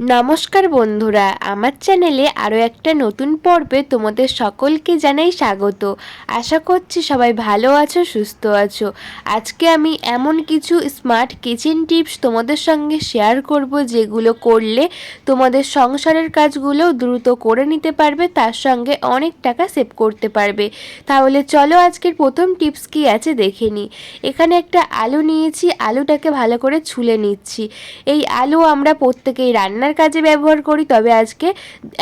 নমস্কার বন্ধুরা, আমার চ্যানেলে আরও একটা নতুন পর্বে তোমাদের সকলকে জানাই স্বাগত। আশা করছি সবাই ভালো আছো, সুস্থ আছো। আজকে আমি এমন কিছু স্মার্ট কিচেন টিপস তোমাদের সঙ্গে শেয়ার করব যেগুলো করলে তোমাদের সংসারের কাজগুলো দ্রুত করে নিতে পারবে, তার সঙ্গে অনেক টাকা সেভ করতে পারবে। তাহলে চলো আজকের প্রথম টিপস কি আছে দেখে নিই। এখানে একটা আলু নিয়েছি, আলুটাকে ভালো করে ছুলে নিচ্ছি। এই আলু আমরা প্রত্যেকেই রান্না রান্নার কাজে ব্যবহার করি, তবে আজকে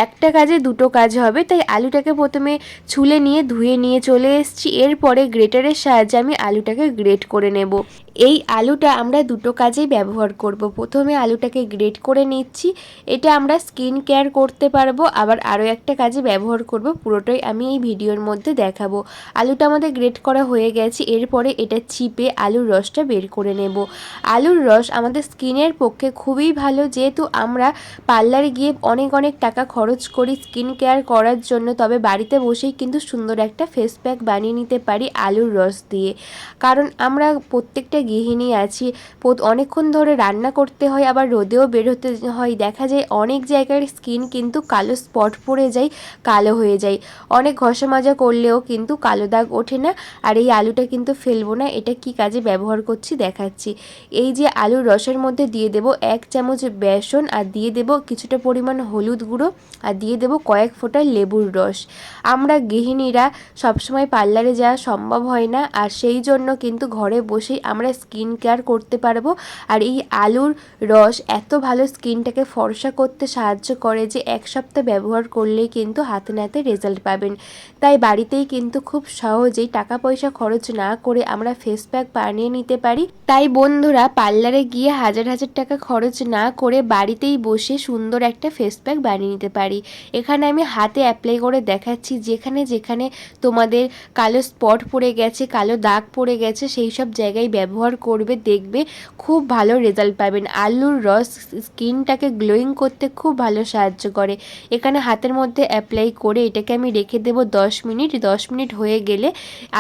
একটা কাজে দুটো কাজ হবে। তাই আলুটাকে প্রথমে ছুলে নিয়ে ধুয়ে নিয়ে চলে এসেছি। এরপরে গ্রেটারের সাহায্যে আমি আলুটাকে গ্রেট করে নেব। এই আলুটা আমরা দুটো কাজেই ব্যবহার করব। প্রথমে আলুটাকে গ্রেট করে নিচ্ছি, এটা আমরা স্কিন কেয়ার করতে পারব, আবার আরও একটা কাজে ব্যবহার করব, পুরোটাই আমি এই ভিডিওর মধ্যে দেখাবো। আলুটা আমাদের গ্রেট করা হয়ে গেছে, এরপরে এটা চিপে আলুর রসটা বের করে নেব। আলুর রস আমাদের স্কিনের পক্ষে খুবই ভালো, যেহেতু আমরা পার্লারে গিয়ে অনেক অনেক টাকা খরচ করি স্কিন কেয়ার করার জন্য, তবে বাড়িতে বসেই কিন্তু সুন্দর একটা ফেস প্যাক বানিয়ে নিতে পারি আলুর রস দিয়ে। কারণ আমরা প্রত্যেকটা গৃহিণী আছি। অনেকক্ষণ ধরে রান্না করতে হয়, আবার রোদেও বেরোতে হয়। দেখা যায় অনেক জায়গার স্কিন কিন্তু কালো স্পট পড়ে যায়, কালো হয়ে যায়। অনেক ঘষা মাজা করলেও কিন্তু কালো দাগ ওঠে না, আর এই আলুটা কিন্তু ফেলব না, এটা কি কাজে ব্যবহার করছি দেখাচ্ছি। এই যে আলুর রসের মধ্যে দিয়ে দেব এক চামচ বেসন, আর দিয়ে দেব কিছুটা পরিমাণ হলুদ গুঁড়ো, আর দিয়ে দেব কয়েক ফোঁটা লেবুর রস। আমরা গৃহিণীরা সবসময় পার্লারে যাওয়া সম্ভব হয় না, আর সেই জন্য কিন্তু ঘরে বসেই আমরা স্কিন কেয়ার করতে পারব। আর এই আলুর রস এত ভালো স্কিনটাকে ফর্সা করতে সাহায্য করে যে এক সপ্তাহ ব্যবহার করলেই কিন্তু হাতে নাতে রেজাল্ট পাবেন। তাই বাড়িতেই কিন্তু খুব সহজেই টাকা পয়সা খরচ না করে আমরা ফেস প্যাক বানিয়ে নিতে পারি। তাই বন্ধুরা পার্লারে গিয়ে হাজার হাজার টাকা খরচ না করে বাড়িতেই বসে সুন্দর একটা ফেস প্যাক বানিয়ে নিতে পারি। এখানে আমি হাতে অ্যাপ্লাই করে দেখাচ্ছি, যেখানে যেখানে তোমাদের কালো স্পট পড়ে গেছে, কালো দাগ পড়ে গেছে, সেই সব জায়গায় ব্যবহার করবে, দেখবে খুব ভালো রেজাল্ট পাবেন। আলুর রস স্কিনটাকে গ্লোয়িং করতে খুব ভালো সাহায্য করে। এখানে হাতের মধ্যে অ্যাপ্লাই করে এটাকে আমি রেখে দেব দশ মিনিট। দশ মিনিট হয়ে গেলে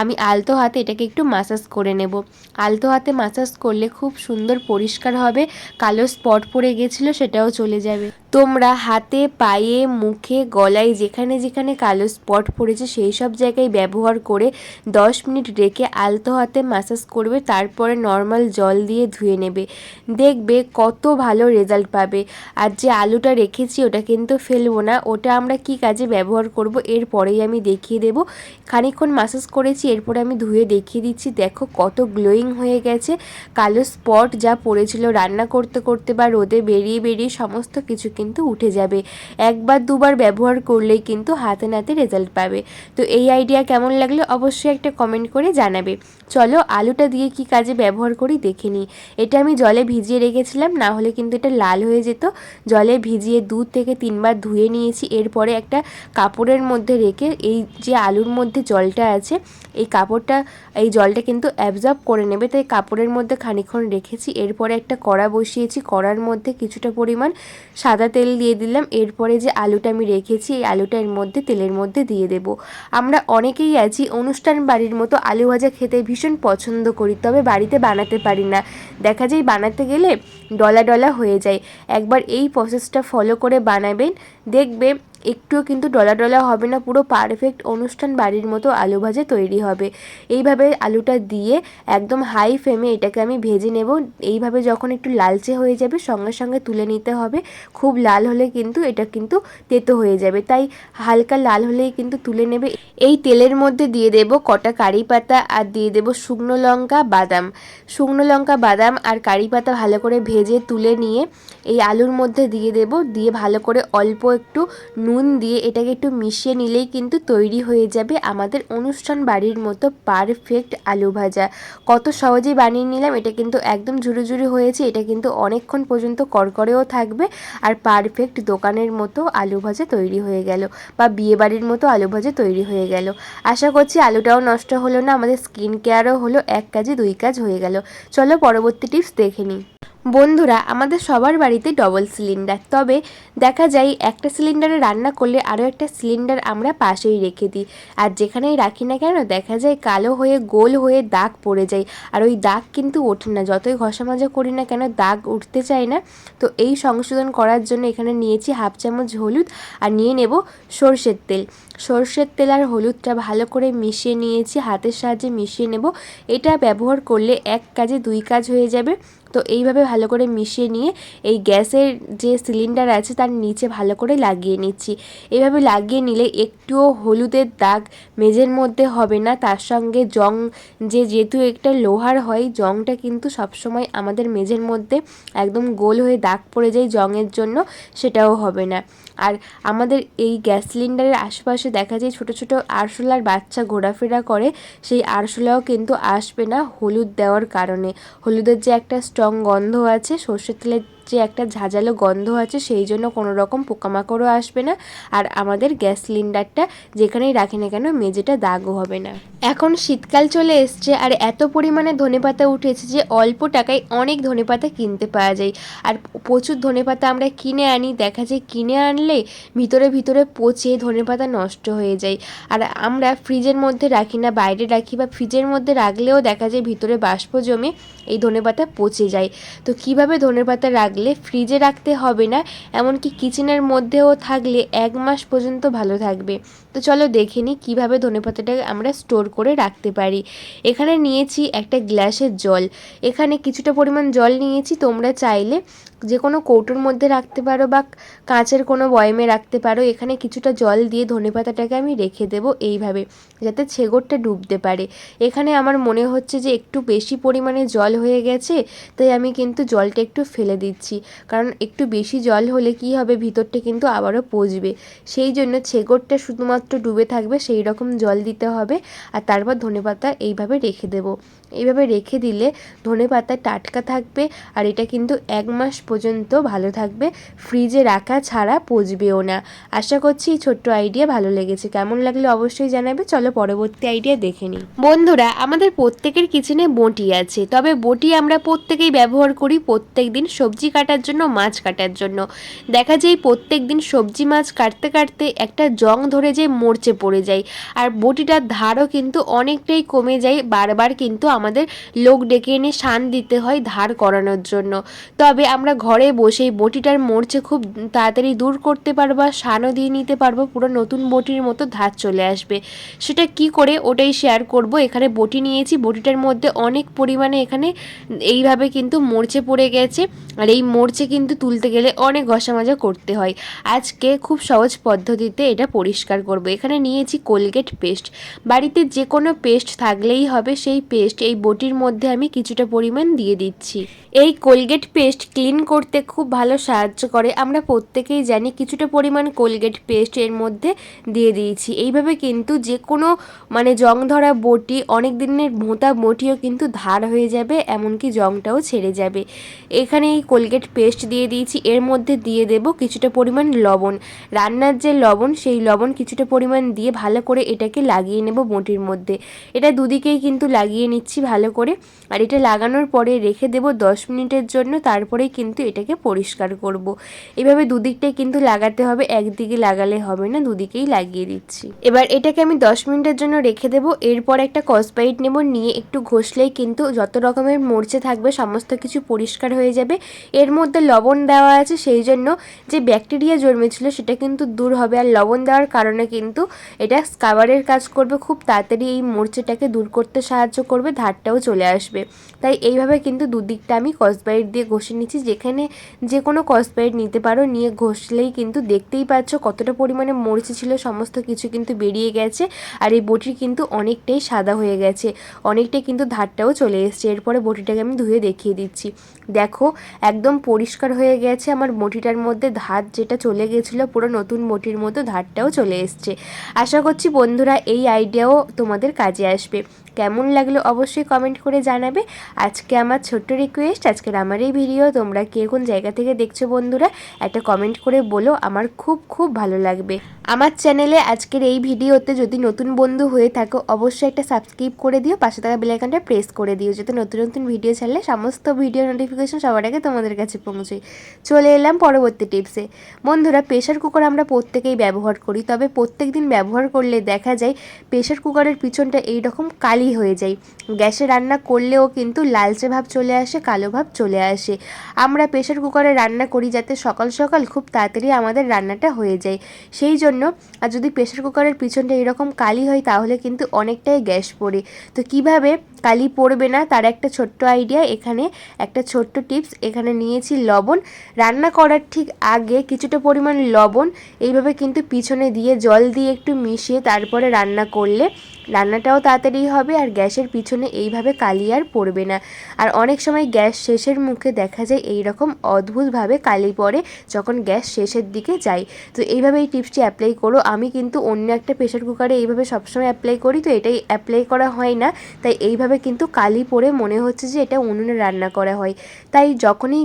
আমি আলতো হাতে এটাকে একটু মাসাজ করে নেব। আলতো হাতে মাসাজ করলে খুব সুন্দর পরিষ্কার হবে। কালো স্পট পড়ে গেছিল, সেটাও চলে যাবে। তোমরা হাতে, পায়ে, মুখে, গলায় যেখানে যেখানে কালো স্পট পড়েছে সেই সব জায়গায় ব্যবহার করে দশ মিনিট রেখে আলতো হাতে মাসাজ করবে, তারপরে নর্মাল জল দিয়ে ধুয়ে নেবে। দেখবে কত ভালো রেজাল্ট পাবে। আর যে আলুটা রেখেছি ওটা কিন্তু ফেলব না। ওটা আমরা কি কাজে ব্যবহার করব এরপরেই আমি দেখিয়ে দেব। খানিক্ষণ মাসাজ করেছি, এরপরে আমি ধুয়ে দেখিয়ে দিচ্ছি। দেখো কত গ্লোয়িং হয়ে গেছে। কালো স্পট যা পড়েছিল রান্না করতে করতে বা রোদে বেরিয়ে বেরিয়ে সমস্ত কিছু কিন্তু উঠে যাবে। একবার দুবার ব্যবহার করলেই কিন্তু হাতে নাতে রেজাল্ট পাবে। তো এই আইডিয়া কেমন লাগল অবশ্যই একটা কমেন্ট করে জানাবে। চলো আলুটা দিয়ে কি কাজে ব্যবহার করি দেখে নিই। এটা আমি জলে ভিজিয়ে রেখেছিলাম, না হলে কিন্তু এটা লাল হয়ে যেত। জলে ভিজিয়ে দুধ থেকে তিনবার ধুয়ে নিয়েছি। এরপরে একটা কাপড়ের মধ্যে রেখে এই যে আলুর মধ্যে জলটা আছে, এই কাপড়টা, এই জলটা কিন্তু অ্যাবজর্ব করে নেবে। তাই কাপড়ের মধ্যে খানিক্ষণ রেখেছি। এরপরে একটা কড়া বসিয়েছি। কড়ার মধ্যে কিছুটা পরিমাণ সাদা তেল দিয়ে দিলাম। এরপরে যে আলুটা আমি রেখেছি, এই আলুটা এর মধ্যে, তেলের মধ্যে দিয়ে দেব। আমরা অনেকেই আছি, অনুষ্ঠান বাড়ির মতো আলু ভাজা খেতে ভীষণ পছন্দ করি, তবে বাড়িতে বানাতে পারি না। দেখা যায় বানাতে গেলে ডলা ডলা হয়ে যায়। একবার এই প্রসেসটা ফলো করে বানাবেন দেখবে একটুও কিন্তু ডলা ডলা হবে না, পুরো পারফেক্ট অনুষ্ঠান বাড়ির মতো আলু ভাজা তৈরি হবে। এইভাবে আলুটা দিয়ে একদম হাই ফ্লেমে এটাকে আমি ভেজে নেব। এইভাবে যখন একটু লালচে হয়ে যাবে, সঙ্গে সঙ্গে তুলে নিতে হবে। খুব লাল হলে কিন্তু এটা কিন্তু তেতো হয়ে যাবে। তাই হালকা লাল হলেই কিন্তু তুলে নেবে। এই তেলের মধ্যে দিয়ে দেব কটা কারি পাতা আর দিয়ে দেব শুকনো লঙ্কা, বাদাম। শুকনো লঙ্কা, বাদাম আর কারি পাতা ভালো করে ভেজে তুলে নিয়ে এই আলুর মধ্যে দিয়ে দেব। দিয়ে ভালো করে অল্প একটু নুন দিয়ে এটাকে একটু মিশিয়ে নিলেই কিন্তু তৈরি হয়ে যাবে আমাদের অনুষ্ঠান বাড়ির মতো পারফেক্ট আলু ভাজা। কত সহজেই বানিয়ে নিলাম, এটা কিন্তু একদম ঝুড়ি হয়েছে, এটা কিন্তু অনেকক্ষণ পর্যন্ত করকরেও থাকবে আর পারফেক্ট দোকানের মতো আলু ভাজা তৈরি হয়ে গেল বা বিয়ে বাড়ির মতো আলু ভাজা তৈরি হয়ে গেল। আশা করছি আলুটাও নষ্ট হলো না, আমাদের স্কিন কেয়ারও হলো এক কাজে দুই কাজ হয়ে গেল। চলো পরবর্তী টিপস দেখে নিই। বন্ধুরা, আমাদের সবার বাড়িতে ডবল সিলিন্ডার তবে দেখা যায়, একটা সিলিন্ডারে রান্না করলে আরও একটা সিলিন্ডার আমরা পাশেই রেখে দিই। আর যেখানেই রাখি না কেন, দেখা যায় কালো হয়ে, গোল হয়ে দাগ পড়ে যায়। আর ওই দাগ কিন্তু ওঠে না। যতই ঘষা মাজা করি না কেন, দাগ উঠতে চায় না। তো এই সংশোধন করার জন্য এখানে নিয়েছি হাফ চামচ হলুদ আর নিয়ে নেব সর্ষের তেল। সর্ষের তেল আর হলুদটা ভালো করে মিশিয়ে নিয়েছি, হাতের সাহায্যে মিশিয়ে নেব। এটা ব্যবহার করলে এক কাজে দুই কাজ হয়ে যাবে। তো এইভাবে ভালো করে মিশিয়ে নিয়ে এই গ্যাসের যে সিলিন্ডার আছে তার নিচে ভালো করে লাগিয়ে নিচ্ছি। এইভাবে লাগিয়ে নিলে একটুও হলুদের দাগ মেঝের মধ্যে হবে না। তার সঙ্গে জং, যে যেহেতু একটা লোহার হয়, জংটা কিন্তু সবসময় আমাদের মেঝের মধ্যে একদম গোল হয়ে দাগ পড়ে যায় জংয়ের জন্য, সেটাও হবে না। আর আমাদের এই গ্যাস সিলিন্ডারের আশেপাশে দেখা যায় ছোট ছোট আরশোলার বাচ্চা ঘোরাফেরা করে, সেই আরশোলাও কিন্তু আসবে না হলুদ দেওয়ার কারণে। হলুদের যে একটা স্ট্রং গন্ধ আছে সর্ষের তেলের যে একটা ঝাঁঝালো গন্ধ আছে, সেই জন্য কোনো রকম পোকামাকড়ও আসবে না। আর আমাদের গ্যাস সিলিন্ডারটা যেখানেই রাখি না কেন, মেঝেটা দাগও হবে না। এখন শীতকাল চলে এসছে আর এত পরিমাণে ধনেপাতা উঠেছে যে অল্প টাকায় অনেক ধনেপাতা কিনতে পাওয়া যায়। আর প্রচুর ধনেপাতা আমরা কিনে আনি, দেখা যায় কিনে আনলে ভিতরে ভিতরে পচে ধনেপাতা নষ্ট হয়ে যায়। আর আমরা ফ্রিজের মধ্যে রাখি না, বাইরে রাখি বা ফ্রিজের মধ্যে রাখলেও দেখা যায় ভিতরে বাষ্প জমে এই ধনেপাতা পচে যায়। তো কীভাবে ধনেপাতা রাখলে ফ্রিজে রাখতে হবে না এমনকি কিচেনের মধ্যেও থাকলে এক মাস পর্যন্ত ভালো থাকবে। তো চলো দেখে নিই কীভাবে ধনেপাতাটাকে আমরা স্টোর করে রাখতে পারি। এখানে নিয়েছি একটা গ্লাসের জল। এখানে কিছুটা পরিমাণ জল নিয়েছি, তোমরা চাইলে যে কোনো কৌটোর মধ্যে রাখতে পারো বা কাঁচের কোনো বয়মে রাখতে পারো। এখানে কিছুটা জল দিয়ে ধনেপাতাটাকে আমি রেখে দেবো এইভাবে, যাতে ছেগরটা ডুবতে পারে। এখানে আমার মনে হচ্ছে যে একটু বেশি পরিমাণে জল হয়ে গেছে, তাই আমি কিন্তু জলটা একটু ফেলে দিচ্ছি। কারণ একটু বেশি জল হলে কি হবে, ভিতরটা কিন্তু আবারও পচবে। সেই জন্য ছেগরটা শুধুমাত্র ডুবে থাকবে, সেই রকম জল দিতে হবে। আর তারপর ধনেপাতা এইভাবে রেখে দেবো। এইভাবে রেখে দিলে ধনেপাতা টাটকা থাকবে আর এটা কিন্তু এক মাস পর্যন্ত ভালো থাকবে। ফ্রিজে রাখা ছাড়া পচবেও না। আশা করছি এই ছোট্ট আইডিয়া ভালো লেগেছে। কেমন লাগলে অবশ্যই জানাবে। চলো পরবর্তী আইডিয়া দেখে নিই। বন্ধুরা, আমাদের প্রত্যেকের কিচেনে বটি আছে। তবে বটি আমরা প্রত্যেকেই ব্যবহার করি প্রত্যেক দিন সবজি কাটার জন্য, মাছ কাটার জন্য। দেখা যায় প্রত্যেক দিন সবজি মাছ কাটতে কাটতে একটা জং ধরে যায় মরচে পড়ে যায়। আর বটিটার ধারও কিন্তু অনেকটাই কমে যায়। বারবার কিন্তু আমাদের লোক ডেকে এনে শান দিতে হয় ধার করানোর জন্য। তবে আমরা ঘরে বসেই বটিটার মরচে খুব তাড়াতাড়ি দূর করতে পারব আর দিয়ে নিতে পারব। পুরো নতুন বটির মতো ধার চলে আসবে। সেটা কি করে ওটাই শেয়ার করব। এখানে বটি নিয়েছি। বটিটার মধ্যে অনেক পরিমাণে এখানে এইভাবে কিন্তু মরচে পড়ে গেছে। আর এই মরচে কিন্তু তুলতে গেলে অনেক ঘষা মাজা করতে হয়। আজকে খুব সহজ পদ্ধতিতে এটা পরিষ্কার করব। এখানে নিয়েছি কোলগেট পেস্ট বাড়িতে যে কোনো পেস্ট থাকলেই হবে সেই পেস্ট এই বটির মধ্যে আমি কিছুটা পরিমাণ দিয়ে দিচ্ছি। এই কোলগেট পেস্ট ক্লিন করতে খুব ভালো সাহায্য করে। আমরা প্রত্যেকেই জানি কিছুটা পরিমাণ কোলগেট পেস্ট এর মধ্যে দিয়ে দিয়েছি। এইভাবে কিন্তু যে কোনো মানে জং ধরা বটি অনেক দিনের মোটা বটিও কিন্তু ধার হয়ে যাবে, এমনকি জংটাও ছেড়ে যাবে। এখানে এই কোলগেট পেস্ট দিয়ে দিয়েছি। এর মধ্যে দিয়ে দেব কিছুটা পরিমাণ লবণ। রান্নার যে লবণ, সেই লবণ কিছুটা পরিমাণ দিয়ে ভালো করে এটাকে লাগিয়ে নেব বটির মধ্যে। এটা দুদিকেই কিন্তু লাগিয়ে নিচ্ছি ভালো করে। আর এটা লাগানোর পরে রেখে দেব দশ মিনিটের জন্য, তারপরেই কিন্তু এটাকে পরিষ্কার করব। এভাবে দুদিকটাই কিন্তু লাগাতে হবে, একদিকে লাগালে হবে না, দুদিকেই লাগিয়ে দিচ্ছি। এবার এটাকে আমি দশ মিনিটের জন্য রেখে দেবো। এরপর একটা কসবাইট নেব, নিয়ে একটু ঘষলেই কিন্তু যত রকমের মরচে থাকবে, সমস্ত কিছু পরিষ্কার হয়ে যাবে। এর মধ্যে লবণ দেওয়া আছে, সেই জন্য যে ব্যাকটেরিয়া জন্মেছিল সেটা কিন্তু দূর হবে। আর লবণ দেওয়ার কারণে কিন্তু এটা স্কাবারের কাজ করবে, খুব তাড়াতাড়ি এই মরচেটাকে দূর করতে সাহায্য করবে, ধারটাও চলে আসবে। তাই এইভাবে কিন্তু দুদিকটা আমি কসবাইট দিয়ে ঘষে নিচ্ছি। যেখানে যে কোনো কসবাইট নিতে পারো, নিয়ে ঘষলেই কিন্তু দেখতেই পাচ্ছ কতটা পরিমাণে মরচে ছিল, সমস্ত কিছু কিন্তু বেরিয়ে গেছে আর এই বটির কিন্তু অনেকটাই সাদা হয়ে গেছে। অনেকটাই কিন্তু ধারটাও চলে এসছে। এরপরে বটিটাকে আমি ধুয়ে দেখিয়ে দিচ্ছি। দেখো, একদম পরিষ্কার হয়ে গেছে আমার বটিটার মধ্যে। ধার যেটা চলে গেছিল, পুরো নতুন বটির মতো ধারটাও চলে এসছে। আশা করছি বন্ধুরা, এই আইডিয়াও তোমাদের কাজে আসবে। কেমন লাগল অবশ্যই কমেন্ট করে জানাবে। আজকে আমার ছোট্ট রিকোয়েস্ট আজকের আমার এই ভিডিও তোমরা কে কোন জায়গা থেকে দেখছ বন্ধুরা, একটা কমেন্ট করে বলো, আমার খুব খুব ভালো লাগবে। আমার চ্যানেলে আজকের এই ভিডিওতে যদি নতুন বন্ধু হয়ে থাকো, অবশ্যই একটা সাবস্ক্রাইব করে দিও, পাশে থাকা বেলাইকনটা প্রেস করে দিও, যাতে নতুন নতুন ভিডিও ছাড়লে সমস্ত ভিডিও নোটিফিকেশন সবার আগে তোমাদের কাছে পৌঁছয়। চলে এলাম পরবর্তী টিপসে বন্ধুরা প্রেশার কুকার আমরা প্রত্যেকেই ব্যবহার করি, তবে প্রত্যেক দিন ব্যবহার করলে দেখা যায় প্রেশার কুকারের পিছনটা এইরকম কালি হয়ে যায়। গ্যাসে রান্না করলেও কিন্তু লালচে ভাব চলে আসে, কালো ভাব চলে আসে। আমরা প্রেশার কুকারে রান্না করি যাতে সকাল সকাল খুব তাড়াতাড়ি আমাদের রান্নাটা হয়ে যায়। সেই জন্য, আর যদি প্রেশার কুকারের পিছনটা এরকম কালি হয়, তাহলে কিন্তু অনেকটাই গ্যাস পড়ে। তো কীভাবে কালি পড়বে না, তার একটা ছোট্ট আইডিয়া। এখানে একটা ছোট্ট টিপস, এখানে নিয়েছি লবণ। রান্না করার ঠিক আগে কিছুটা পরিমাণ লবণ, এইভাবে কিন্তু পিছনে দিয়ে জল দিয়ে একটু মিশিয়ে তারপরে রান্না করলে রান্নাটাও তাড়াতাড়ি হবে আর গ্যাসের পিছনে এইভাবে কালি আর পড়বে না। আর অনেক সময় গ্যাস শেষের মুখে দেখা যায় এই রকম অদ্ভুতভাবে কালি পড়ে যখন গ্যাস শেষের দিকে যায়। তো এইভাবে এই টিপসটি অ্যাপ্লাই করো। আমি কিন্তু অন্য একটা প্রেশার কুকারে এইভাবে সবসময় অ্যাপ্লাই করি, তো এটাই অ্যাপ্লাই করা হয় না। তাই এইভাবে কিন্তু কালি পড়ে মনে হচ্ছে যে এটা উনুনে রান্না করা হয়। তাই যখনই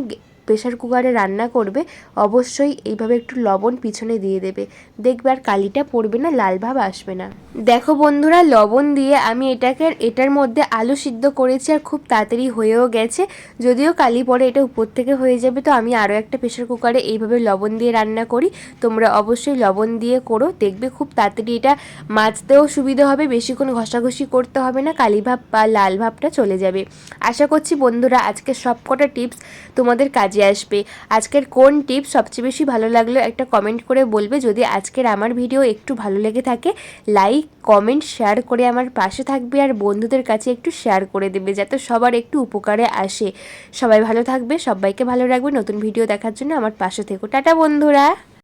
প্রেশার কুকারে রান্না করবে, অবশ্যই এইভাবে একটু লবণ পিছনে দিয়ে দেবে। দেখবে আর কালিটা পড়বে না, লাল ভাব আসবে না। দেখো বন্ধুরা, লবণ দিয়ে আমি এটাকে, এটার মধ্যে আলু সিদ্ধ করেছি আর খুব তাড়াতাড়ি হয়েও গেছে। যদিও কালি পরে এটা উপর থেকে হয়ে যাবে, তো আমি আরও একটা প্রেশার কুকারে এইভাবে লবণ দিয়ে রান্না করি। তোমরা অবশ্যই লবণ দিয়ে করো, দেখবে খুব তাড়াতাড়ি এটা মাজতেও সুবিধা হবে, বেশিক্ষণ ঘষাঘষি করতে হবে না, কালি ভাব বা লাল ভাবটা চলে যাবে। আশা করছি বন্ধুরা আজকে সবকটা টিপস তোমাদের কাজে আসবে। আজকের কোন টিপস সবচেয়ে বেশি ভালো লাগল একটা কমেন্ট করে বলবে। যদি আজকের আমার ভিডিও একটু ভালো লেগে থাকে লাইক কমেন্ট শেয়ার করে আমার পাশে থাকবে আর বন্ধুদের কাছে একটু শেয়ার করে দেবে যাতে সবার একটু উপকারে আসে। সবাই ভালো থাকবে, সবাইকে ভালো রাখবে। নতুন ভিডিও দেখার জন্য আমার পাশে থেকো। টাটা বন্ধুরা!